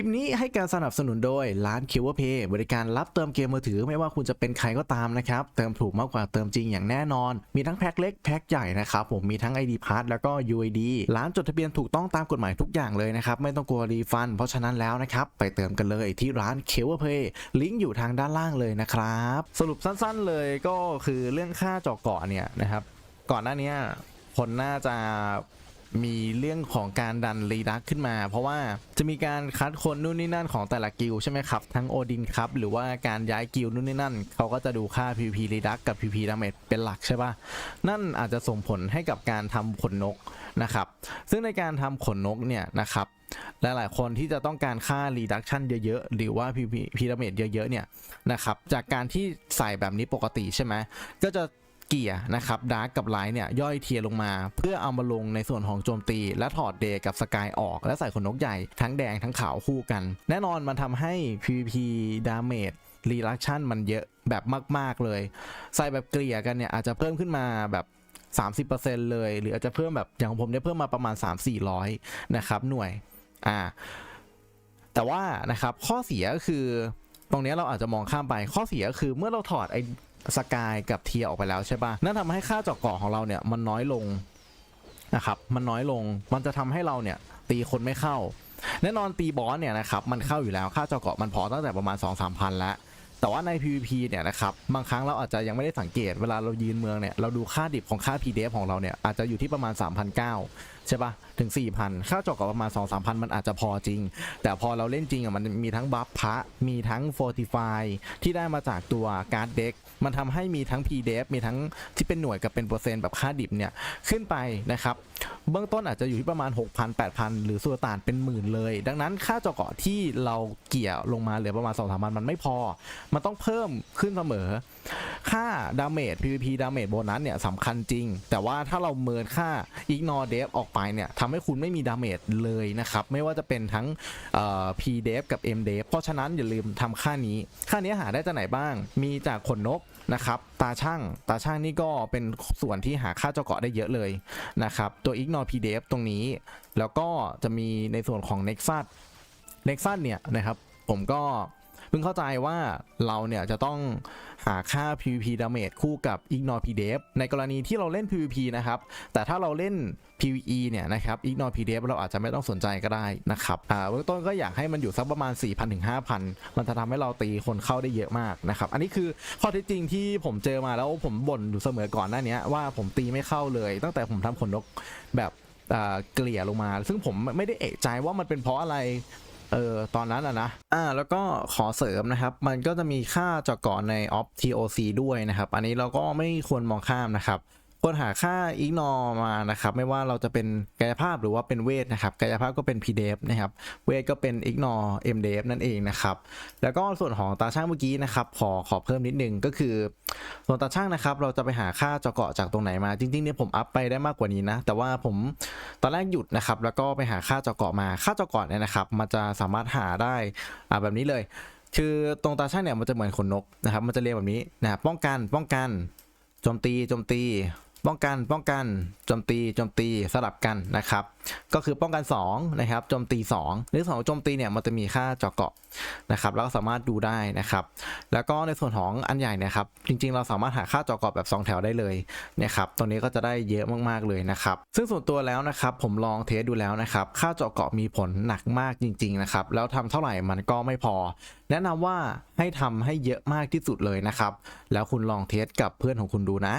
คลิปนี้ให้การสนับสนุนโดยร้าน q u Pay บริการรับเติมเกมมือถือไม่ว่าคุณจะเป็นใครก็ตามนะครับ เติมถูกมากกว่าเติมจริงอย่างแน่นอน มีทั้งแพ็คเล็กแพ็คใหญ่นะครับ ผมมีทั้ง ID p a s s แล้วก็ UID ร้านจดทะเบียนถูกต้องตามกฎหมายทุกอย่างเลยนะครับ ไม่ต้องกลัวรีฟัน เพราะฉะนั้นแล้วนะครับ ไปเติมกันเลยที่ร้าน q u Pay ลิงก์อยู่ทางด้านล่างเลยนะครับ สรุปสั้นๆเลยก็คือเรื่องค่าจาะเกาะเนี่ยนะครับก่อนหน้านี้คนน่าจะ มีเรื่องของการดันรีดักขึ้นมา เพราะว่าจะมีการคัดคนนู่นนี่นั่นของแต่ละกิลด์ใช่ไหมครับ ทั้งโอดินครับหรือว่าการย้ายกิลด์นู่นนี่นั่น เขาก็จะดูค่า PVP รีดักกับ PVP damage เป็นหลักใช่ปะนั่นอาจจะส่งผลให้กับการทำขนนกนะครับ ซึ่งในการทำขนนกเนี่ยนะครับหลายๆ คนที่จะต้องการค่า reduction เยอะๆ หรือว่า PVP damage เยอะๆ เนี่ยนะครับ จากการที่ใส่แบบนี้ปกติใช่ไหม ก็จะ เกียร์นะครับดาร์กกับไลท์เนี่ยย่อยเทียลงมา เพื่อเอามาลงในส่วนของโจมตี และถอดเดย์กับสกายออก และใส่ขนนกใหญ่ทั้งแดงทั้งขาวคู่กัน แน่นอนมันทำให้ PVP damage reduction มันเยอะแบบมาก ๆ เลย ใส่แบบเกลี่ยกันเนี่ยอาจจะเพิ่มขึ้นมาแบบ 30%เลย หรืออาจจะเพิ่มแบบอย่างของผมเนี่ยเพิ่มมาประมาณ 3-400 นะครับหน่วยอ่าแต่ว่านะครับข้อเสียก็คือตรงนี้เราอาจจะมองข้ามไปข้อเสียก็คือเมื่อเราถอดไอ้ สกายกับเทียออกไปแล้วใช่ปะนั่นทำให้ค่าเจาะเกาะของเราเนี่ยมันน้อยลงนะครับมันน้อยลงมันจะทำให้เราเนี่ยตีคนไม่เข้า แน่นอนตีบอสเนี่ยนะครับมันเข้าอยู่แล้วค่าเจาะเกาะมันพอตั้งแต่ประมาณ 2 3 0 0พันแล้วแต่ว่าใน PVP เนี่ยนะครับบางครั้งเราอาจจะยังไม่ได้สังเกต เวลาเรายืนเมืองเนี่ยเราดูค่าดิบของค่า PDF ของเราเนี่ยอาจจะอยู่ที่ประมาณ 3,900 ใช่ปะถึง 4,000 ค่าเจาะเกาะประมาณ 2-3,000มันอาจจะพอจริง แต่พอเราเล่นจริงอะมันมีทั้งบัฟพระมีทั้ง Fortify ที่ได้มาจากตัวการ์ดเด็กมันทำให้มีทั้ง PDF มีทั้งที่เป็นหน่วยกับเป็นเปอร์เซ็นต์แบบค่าดิบเนี่ยขึ้นไปนะครับ เบื้องต้นอาจจะอยู่ที่ประมาณ 6,000 8,000 หรือสุลต่านเป็นหมื่นเลย ดังนั้นค่าเจาะเกาะที่เราเกี่ยวลงมาเหลือประมาณ2 3 0 0 0 มันไม่พอ มันต้องเพิ่มขึ้นเสมอ ค่าดาเมจ PVP ดาเมจโบนัสเนี่ยสำคัญจริง แต่ว่าถ้าเราเมินค่า ignore dev ออกไปเนี่ยทำให้คุณไม่มีดาเมจเลยนะครับ ไม่ว่าจะเป็นทั้ง p dev กับ m dev เพราะฉะนั้นอย่าลืมทำค่านี้ ค่านี้หาได้จากไหนบ้าง มีจากขนนกนะครับตาช่างตาช่างนี่ก็เป็นส่วนที่หาค่าเจ้าเกาะได้예อะเลยนะครับตัว ignore p dev ตรงนี้ แล้วก็จะมีในส่วนของ nexus nexus เนี่ยนะครับผมก็ เพิ่งเข้าใจว่าเราเนี่ยจะต้องหาค่า PVP damage คู่กับ ignore pdf ในกรณีที่เราเล่น PVP นะครับ แต่ถ้าเราเล่น PVE เนี่ยนะครับ ignore pdf เราอาจจะไม่ต้องสนใจก็ได้นะครับอ่าเบื้องต้นก็อยากให้มันอยู่สักประมาณ 4,000ถึง5,000 มันจะทำให้เราตีคนเข้าได้เยอะมากนะครับ อันนี้คือข้อเท็จจริงที่ผมเจอมาแล้วผมบ่นอยู่เสมอก่อนหน้านี้ว่าผมตีไม่เข้าเลย ตั้งแต่ผมทำขนนกแบบอ่าเกลี่ยลงมา ซึ่งผมไม่ได้เอะใจว่ามันเป็นเพราะอะไร เออตอนนั้นอะนะอ่าแล้วก็ขอเสริมนะครับ มันก็จะมีค่าจาะเกาะใน op TOC ด้วยนะครับ อันนี้เราก็ไม่ควรมองข้ามนะครับ ควรหาค่า ignore มานะครับ ไม่ว่าเราจะเป็นกายภาพหรือว่าเป็นเวทนะครับ กายภาพก็เป็น PDF นะครับ เวทก็เป็น ignore MDF นั่นเองนะครับ แล้วก็ส่วนของตาช่างเมื่อกี้นะครับ ขอขอเพิ่มนิดนึงก็คือ ส่วนตาช่างนะครับ เราจะไปหาค่าเจาะเกาะจากตรงไหนมา จริงๆเนี่ยผมอัพไปได้มากกว่านี้นะ แต่ว่าผมตอนแรกหยุดนะครับ แล้วก็ไปหาค่าเจาะเกาะมา ค่าเจาะเกาะเนี่ยนะครับ มันจะสามารถหาได้อ่าแบบนี้เลย คือตรงตาช่างเนี่ยมันจะเหมือนขนนกนะครับ มันจะเรียงแบบนี้นะป้องกัน ป้องกันโจมตี โจมตี ป้องกันป้องกันโจมตีโจมตีสลับกันนะครับ ก็คือป้องกัน2นะครับโจมตี2ในส่วนของโจมตีเนี่ยมันจะมีค่าเจาะเกาะนะครับแล้วก็สามารถดูได้นะครับ แล้วก็ในส่วนของอันใหญ่นะครับ จริงๆ เราสามารถหาค่าเจาะเกาะแบบ 2 แถวได้เลยนะครับตรงนี้ก็จะได้เยอะมากๆเลยนะครับ ซึ่งส่วนตัวแล้วนะครับ ผมลองเทสดูแล้วนะครับ ค่าเจาะเกาะมีผลหนักมากจริง ๆ นะครับ แล้วทำเท่าไหร่มันก็ไม่พอ แนะนำว่าให้ทำให้เยอะมากที่สุดเลยนะครับ แล้วคุณลองเทสกับเพื่อนของคุณดูนะ